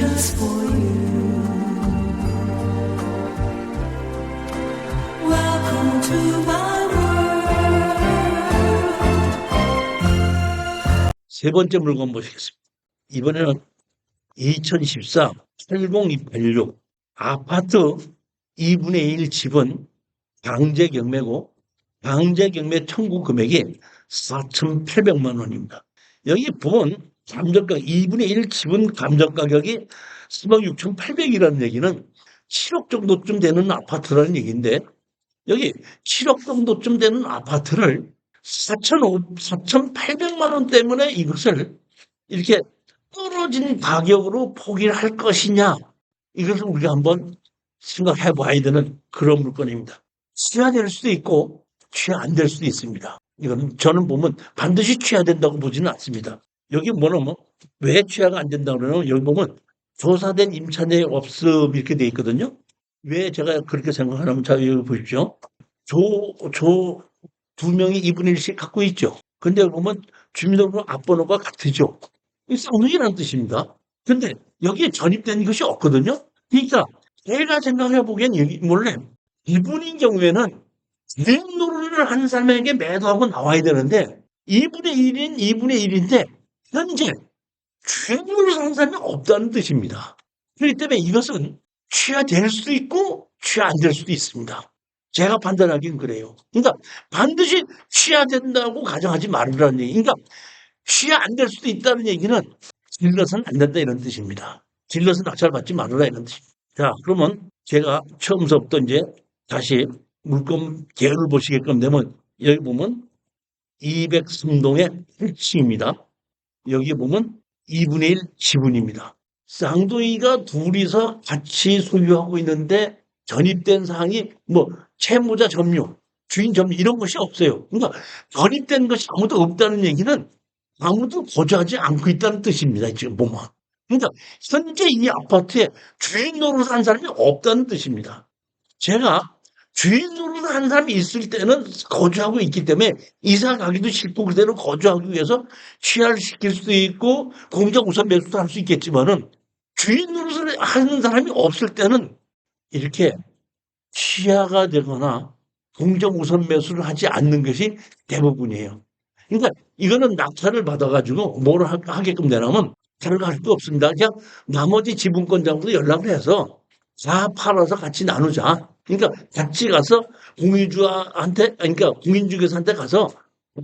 just for you. Welcome to my world. 세 번째 물건 보시겠습니다. 이번에는 2014 80286 아파트 2분의 1 집은 강제 경매고 강제 경매 청구 금액이 4,800만 원입니다. 여기 보면 감정가 2분의 1 집은 감정 가격이 3억 6,800이라는 얘기는 7억 정도쯤 되는 아파트라는 얘기인데 여기 7억 정도쯤 되는 아파트를 4,800만 원 때문에 이것을 이렇게 떨어진 가격으로 포기를 할 것이냐 이것을 우리가 한번 생각해 봐야 되는 그런 물건입니다. 취하될 수도 있고 취하 안 될 수도 있습니다. 이건 저는 보면 반드시 취하된다고 보지는 않습니다. 여기 뭐냐면 왜 취하가 안 된다고 그러냐면 여기 보면 조사된 임차내 없음 이렇게 돼 있거든요. 왜 제가 그렇게 생각하냐면 자 여기 보십시오. 조, 조 두 명이 2분의 1씩 갖고 있죠. 근데 보면 주민등록 앞번호가 같으죠. 이 쌍둥이라는 뜻입니다. 근데 여기에 전입된 것이 없거든요. 그러니까 제가 생각해 보기엔 여기 원래 이분인 경우에는 노릇을 한 사람에게 매도하고 나와야 되는데 2분의 1인 2분의 1인데 현재 한 사람이 없다는 뜻입니다. 그렇기 때문에 이것은 취하될 수도 있고 취하 안 될 수도 있습니다. 제가 판단하기는 그래요. 그러니까 반드시 취하된다고 가정하지 말으라는 얘기. 그러니까 취하 안 될 수도 있다는 얘기는 질러서는 안 된다 이런 뜻입니다. 질러서 낙찰받지 말아라 이런 뜻입니다. 자, 그러면 제가 처음부터 이제 다시 물건 계열을 보시게끔 되면 여기 보면 203동의 1층입니다. 여기 보면 2분의 1 지분입니다. 쌍둥이가 둘이서 같이 소유하고 있는데 전입된 사항이 뭐 채무자 점유, 주인 점유 이런 것이 없어요. 그러니까 전입된 것이 아무도 없다는 얘기는 아무도 거주하지 않고 있다는 뜻입니다. 지금 보면. 그러니까 현재 이 아파트에 주인 노릇을 한 사람이 없다는 뜻입니다. 제가 주인 노릇을 한 사람이 있을 때는 거주하고 있기 때문에 이사 가기도 싫고 그대로 거주하기 위해서 취하를 시킬 수도 있고 공적 우선 매수도 할 수 있겠지만은 주인 노릇을 하는 사람이 없을 때는 이렇게 취하가 되거나 공적 우선 매수를 하지 않는 것이 대부분이에요. 그러니까 이거는 낙찰을 받아가지고 뭘 하- 하게끔 되냐면 할거 없습니다. 그냥 나머지 지분권자하고도 연락을 해서 다 팔아서 같이 나누자. 그러니까 같이 가서 공인주한테, 그러니까 공인중개사한테 가서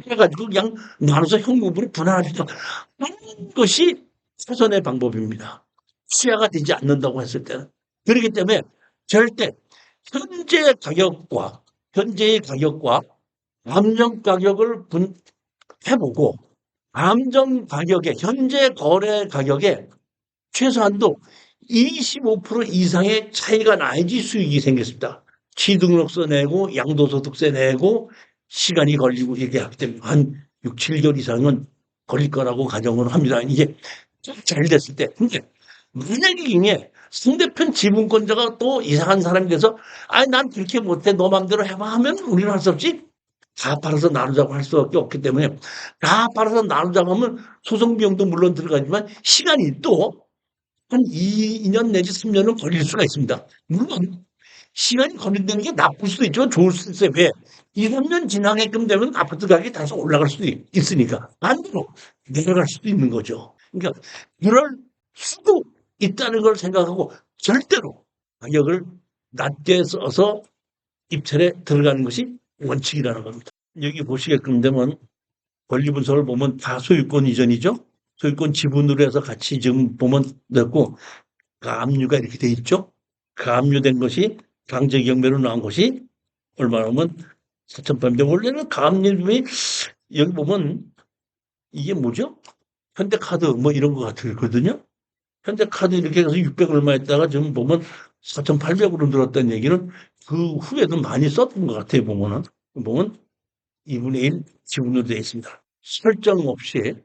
해가지고 그냥 나눠서 현금으로 분할하자 하는 것이 최선의 방법입니다. 취하가 되지 않는다고 했을 때는. 그렇기 때문에 절대 현재 가격과 현재의 가격과 감정 가격을 분, 해보고 감정 가격에 현재 거래 가격에 최소한도 25% 이상의 차이가 나야지 수익이 생겼습니다. 취등록세 내고 양도소득세 내고 시간이 걸리고 이게 하기 때문에 한 6, 7개월 이상은 걸릴 거라고 가정을 합니다. 이게 잘 됐을 때. 근데 만약에 이게 상대편 지분권자가 또 이상한 사람이 돼서 아니 난 그렇게 못해 너 맘대로 해봐 하면 우리는 할 수 없지 다 팔아서 나누자고 할 수밖에 없기 때문에 다 팔아서 나누자고 하면 소송 비용도 물론 들어가지만 시간이 또 한 2 년 내지 3년은 걸릴 수가 있습니다. 물론 시간이 걸린다는 게 나쁠 수도 있지만 좋을 수도 있어요. 왜? 2, 3년 지나게끔 되면 아파트 가격이 다시 올라갈 수도 있- 있으니까 반대로 내려갈 수도 있는 거죠. 그러니까 그럴 수도 있다는 걸 생각하고 절대로 가격을 낮게 써서 입찰에 들어가는 것이 원칙이라는 겁니다. 여기 보시게끔 되면 권리 분석을 보면 다 소유권 이전이죠. 소유권 지분으로 해서 같이 지금 보면 됐고 가압류가 이렇게 돼 있죠. 가압류된 것이 강제 경매로 나온 것이 얼마냐면 4,800. 원래는 가압류이 여기 보면 이게 뭐죠? 현대카드 뭐 이런 거 같거든요. 현대카드 이렇게 해서 600 얼마 했다가 지금 보면 4,800으로 늘었다는 얘기는 그 후에도 많이 썼던 것 같아요. 보면은 보면 2분의 1 지분으로 되어 있습니다. 설정 없이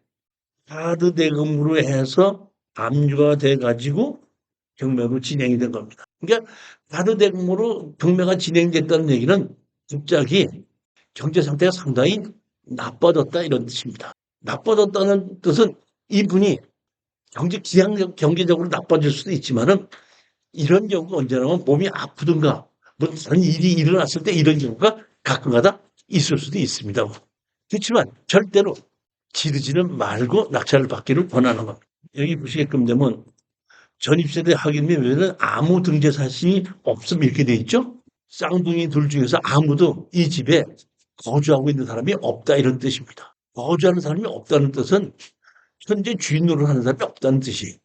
카드 대금으로 해서 압류가 돼 가지고 경매로 진행이 된 겁니다. 그러니까 카드 대금으로 경매가 진행됐다는 얘기는 갑자기 경제 상태가 상당히 나빠졌다 이런 뜻입니다. 나빠졌다는 뜻은 이분이 경제 기량 경제적으로 나빠질 수도 있지만은 이런 경우가 언제나면 몸이 아프든가 뭐 다른 일이 일어났을 때 이런 경우가 가끔가다 있을 수도 있습니다. 그렇지만 절대로 지르지는 말고 낙찰을 받기를 권하는 겁니다. 여기 보시게끔 되면 전입세대 확인명에는 아무 등재 사실이 없음 이렇게 돼 있죠. 쌍둥이 둘 중에서 아무도 이 집에 거주하고 있는 사람이 없다 이런 뜻입니다. 거주하는 사람이 없다는 뜻은 현재 주인으로 하는 사람이 없다는 뜻이에요.